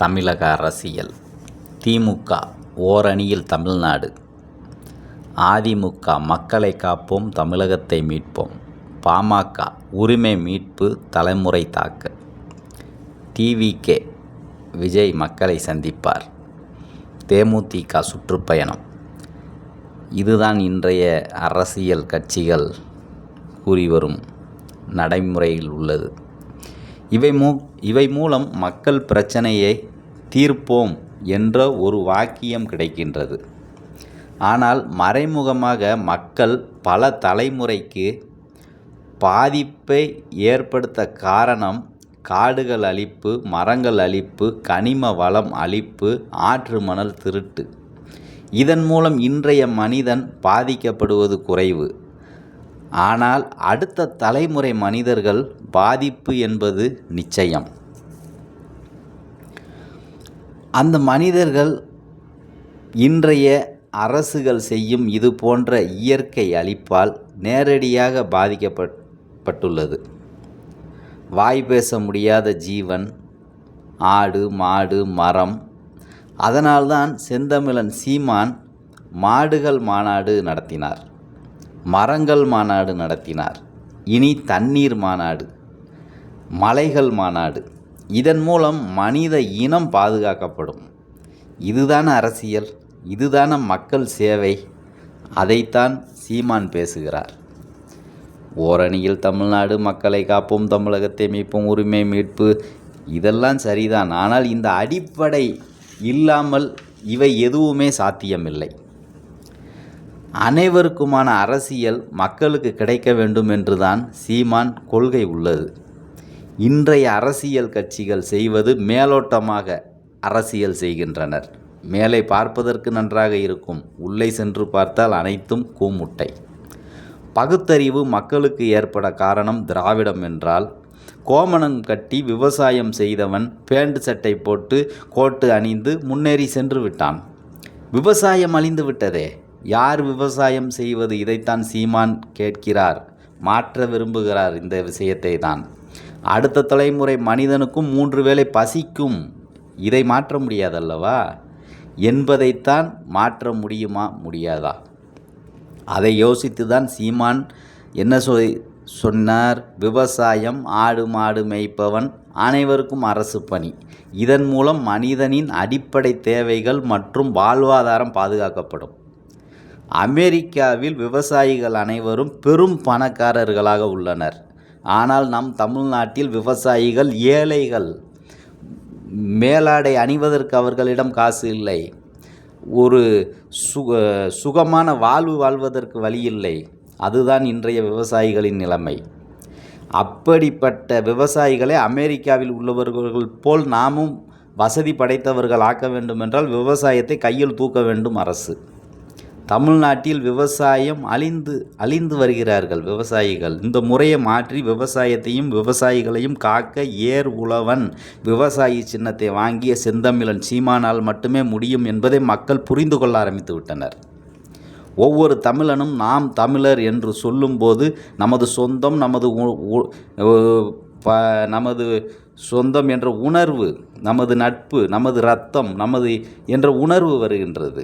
தமிழக அரசியல். திமுக ஓரணியில் தமிழ்நாடு. அதிமுக மக்களை காப்போம் தமிழகத்தை மீட்போம். பாமக உரிமை மீட்பு தலைமுறை தாக்க. டிவிகே விஜய் மக்களை சந்திப்பார். தேமுதிக சுற்றுப்பயணம். இதுதான் இன்றைய அரசியல் கட்சிகள் கூறி வரும் நடைமுறையில் உள்ளது. இவை மூ இவை மூலம் மக்கள் பிரச்சனையை தீர்ப்போம் என்ற ஒரு வாக்கியம் கிடைக்கின்றது. ஆனால் மறைமுகமாக மக்கள் பல தலைமுறைக்கு பாதிப்பை ஏற்படுத்த காரணம் காடுகள் அழிப்பு மரங்கள் அழிப்பு கனிம வளம் அழிப்பு ஆற்று மணல் திருட்டு. இதன் மூலம் இன்றைய மனிதன் பாதிக்கப்படுவது குறைவு. ஆனால் அடுத்த தலைமுறை மனிதர்கள் பாதிப்பு என்பது நிச்சயம். அந்த மனிதர்கள் இன்றைய அரசுகள் செய்யும் இது போன்ற இயற்கை அழிப்பால் நேரடியாக பாதிக்கப்பட்டுள்ளது. வாய் பேச முடியாத ஜீவன் ஆடு மாடு மரம். அதனால்தான் செந்தமிழன் சீமான் மாடுகள் மாநாடு நடத்தினார். மரங்கள் மாநாடு நடத்தினார். இனி தண்ணீர் மாநாடு மலைகள் மாநாடு. இதன் மூலம் மனித இனம் பாதுகாக்கப்படும். இதுதான அரசியல் இதுதான மக்கள் சேவை. அதைத்தான் சீமான் பேசுகிறார். ஓரணியில் தமிழ்நாடு மக்களை காப்போம் தமிழகத்தை மீட்போம் உரிமை மீட்பு. இதெல்லாம் சரிதான். ஆனால் இந்த அடிப்படை இல்லாமல் இவை எதுவுமே சாத்தியமில்லை. அனைவருக்குமான அரசியல் மக்களுக்கு கிடைக்க வேண்டும் என்றுதான் சீமான் கொள்கை உள்ளது. இன்றைய அரசியல் கட்சிகள் செய்வது மேலோட்டமாக அரசியல் செய்கின்றனர். மேலே பார்ப்பதற்கு நன்றாக இருக்கும். உள்ளே சென்று பார்த்தால் அனைத்தும் கூமுட்டை. பகுத்தறிவு மக்களுக்கு ஏற்பட காரணம் திராவிடம் என்றால் கோமணம் கட்டி விவசாயம் செய்தவன் பேண்ட் சட்டை போட்டு கோட்டு அணிந்து முன்னேறி சென்று விட்டான். விவசாயம் அழிந்து விட்டதே. யார் விவசாயம் செய்வது? இதைத்தான் சீமான் கேட்கிறார். மாற்ற விரும்புகிறார். இந்த விஷயத்தை தான் அடுத்த தலைமுறை மனிதனுக்கும் மூன்று வேளை பசிக்கும். இதை மாற்ற முடியாதல்லவா? என்பதைத்தான் மாற்ற முடியுமா? முடியாதா? அதை யோசித்து தான் சீமான் என்ன சொ சொன்னார்? விவசாயம் ஆடு மாடு மேய்ப்பவன் அனைவருக்கும் அரசு பணி. இதன் மூலம் மனிதனின் அடிப்படை தேவைகள் மற்றும் வாழ்வாதாரம் பாதுகாக்கப்படும். அமெரிக்காவில் விவசாயிகள் அனைவரும் பெரும் பணக்காரர்களாக உள்ளனர். ஆனால் நம் தமிழ்நாட்டில் விவசாயிகள் ஏழைகள் மேலாடை அணிவதற்கு அவர்களிடம் காசு இல்லை. ஒரு சுக சுகமான வாழ்வு வாழ்வதற்கு வழி இல்லை. அதுதான் இன்றைய விவசாயிகளின் நிலைமை. அப்படிப்பட்ட விவசாயிகளை அமெரிக்காவில் உள்ளவர்கள் போல் நாமும் வசதி படைத்தவர்கள் ஆக்க வேண்டுமென்றால் விவசாயத்தை கையில் தூக்க வேண்டும் அரசு. தமிழ்நாட்டில் விவசாயம் அழிந்து அழிந்து வருகிறார்கள் விவசாயிகள். இந்த முறையை மாற்றி விவசாயத்தையும் விவசாயிகளையும் காக்க ஏர் உழவன் விவசாயி சின்னத்தை வாங்கிய செந்தமிழன் சீமானால் மட்டுமே முடியும் என்பதை மக்கள் புரிந்து கொள்ள ஆரம்பித்து விட்டனர். ஒவ்வொரு தமிழனும் நாம் தமிழர் என்று சொல்லும்போது நமது சொந்தம் நமது ப நமது சொந்தம் என்ற உணர்வு நமது நட்பு நமது ரத்தம் நமது என்ற உணர்வு வருகின்றது.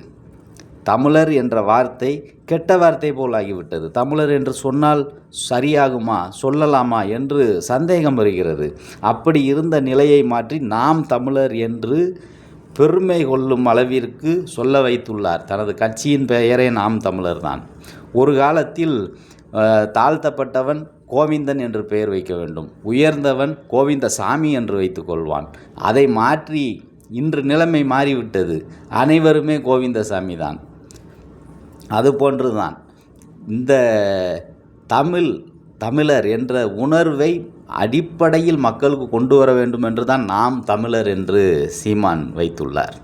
தமிழர் என்ற வார்த்தை கெட்ட வார்த்தை போல் ஆகிவிட்டது. தமிழர் என்று சொன்னால் சரியாகுமா சொல்லலாமா என்று சந்தேகம் வருகிறது. அப்படி இருந்த நிலையை மாற்றி நாம் தமிழர் என்று பெருமை கொள்ளும் அளவிற்கு சொல்ல வைத்துள்ளார். தனது கட்சியின் பெயரே நாம் தமிழர் தான். ஒரு காலத்தில் தாழ்த்தப்பட்டவன் கோவிந்தன் என்று பெயர் வைக்க வேண்டும். உயர்ந்தவன் கோவிந்தசாமி என்று வைத்துக்கொள்வான் அதை மாற்றி இன்று நிலைமை மாறிவிட்டது. அனைவருமே கோவிந்தசாமி தான். அதுபோன்று தான் இந்த தமிழ் தமிழர் என்ற உணர்வை அடிப்படையில் மக்களுக்கு கொண்டு வர வேண்டும் என்று தான் நாம் தமிழர் என்று சீமான் வைத்துள்ளார்.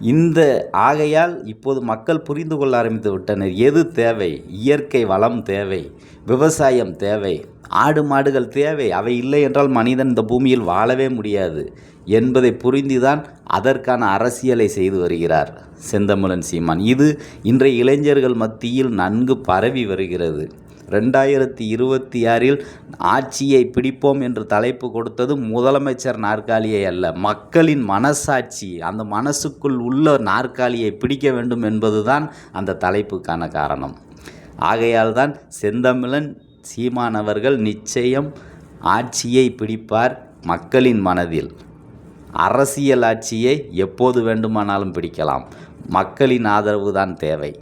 இந்த ஆகையால் இப்போது மக்கள் புரிந்து கொள்ள ஆரம்பித்து விட்டனர். எது தேவை? இயற்கை வளம் தேவை விவசாயம் தேவை ஆடு மாடுகள் தேவை அவை இல்லை என்றால் மனிதன் இந்த பூமியில் வாழவே முடியாது என்பதை புரிந்துதான் அதற்கான அரசியலை செய்து வருகிறார் செந்தமிழன் சீமான். இது இன்றைய இளைஞர்கள் மத்தியில் நன்கு பரவி வருகிறது. ரெண்டாயிரத்தி இருபத்தி ஆறில் ஆட்சியை பிடிப்போம் என்று தலைப்பு கொடுத்தது முதலமைச்சர் நாற்காலியை அல்ல மக்களின் மனசாட்சி அந்த மனசுக்குள் உள்ள நாற்காலியை பிடிக்க வேண்டும் என்பதுதான் அந்த தலைப்புக்கான காரணம். ஆகையால் தான் செந்தமிழன் சீமானவர்கள் நிச்சயம் ஆட்சியை பிடிப்பார் மக்களின் மனதில். அரசியல் ஆட்சியை எப்போது வேண்டுமானாலும் பிடிக்கலாம். மக்களின் ஆதரவு தான் தேவை.